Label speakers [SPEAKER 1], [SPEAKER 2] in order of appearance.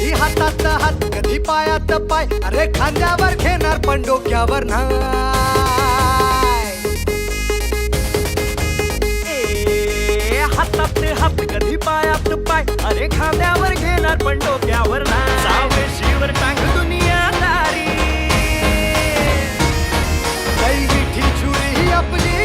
[SPEAKER 1] कधी हातात हात कधी पायात पाय अरे खांद्यावर घेणार पण डोक्यावर
[SPEAKER 2] ना हातात हात कधी पायात पाय अरे खांद्यावर घेणार पण डोक्यावर ना सावशीवर टांग दुनिया तारी दैवी आपली